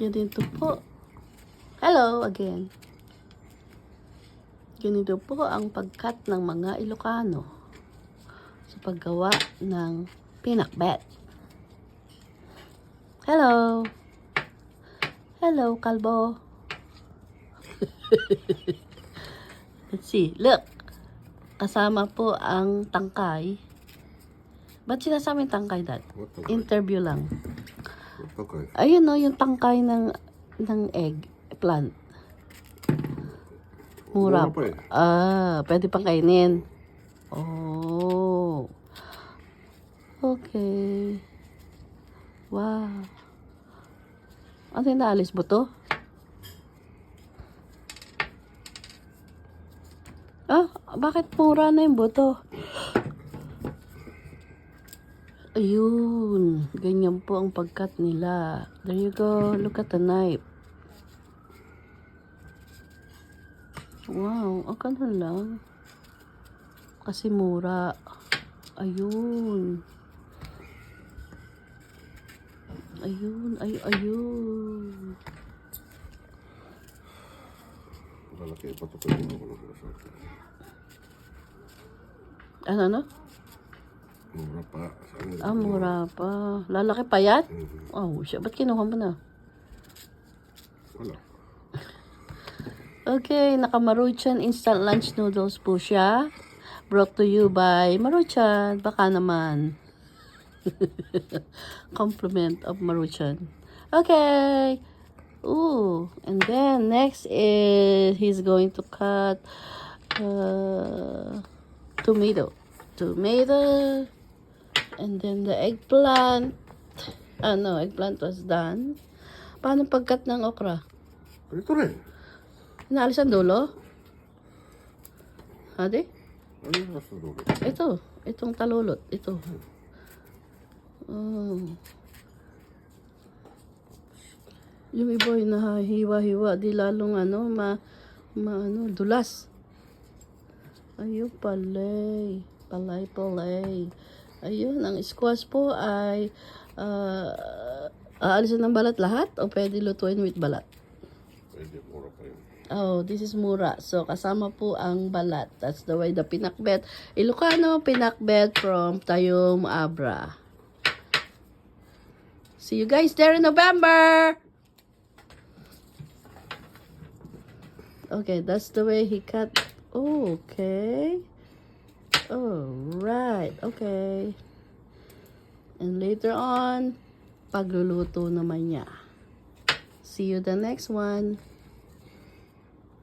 Ganito po. Hello again. Ganito po ang pagkat ng mga Ilocano sa paggawa ng pinakbet. Hello. Hello, kalbo. Let's see. Look. Kasama po ang tangkay. Ba't sinasama yung tangkay, Dad? Interview lang. Okay. Ayun no, yung tangkay ng ng egg plant. Mura. Mura pa eh. Ah, pwede pang kainin. Oh. Okay. Wow. Ano yung naalis buto? Ah, bakit mura na yung buto? Ayun. Ganyan po ang pagkat nila. There you go. Look at the knife. Wow. Ang ganun lang. Kasi mura. Ayun. Ayun. Ay, ayun. Lalaki, patutulong ako ng Ano, ano? Mura pa. Saan Ah, mura pa. Lalaki pa yan? Mhm. Oh, siya. Ba't kinuha mo na? Wala. Okay, naka Maruchan Instant Lunch Noodles po siya. Brought to you by Maruchan. Baka naman. Compliment of Maruchan. Okay. Ooh, and then next is he's going to cut uh, tomato. Tomato. And then the eggplant. Ah, no, eggplant was done. Paano pagkat ng okra? Ito rin. Inaalis ang dulo? Hadi? Ano nasa dulo? Ito. Itong talulot. Ito. Oh. Yung iba ay nahiwa-hiwa. Di lalong ano, ma, ma ano, dulas. Ayun, palay. Palay, palay. Ayun, ang squash po ay uh, aalisin ng balat lahat o pwede lutuin with balat? Pwede, mura pa yun. Oh, this is mura. So, kasama po ang balat. That's the way the pinakbet. Ilocano pinakbet from Tayum Abra. See you guys there in November! Okay, that's the way he cut. Oh, okay. Oh, right. Okay. And later on, pagluluto naman niya. See you the next one.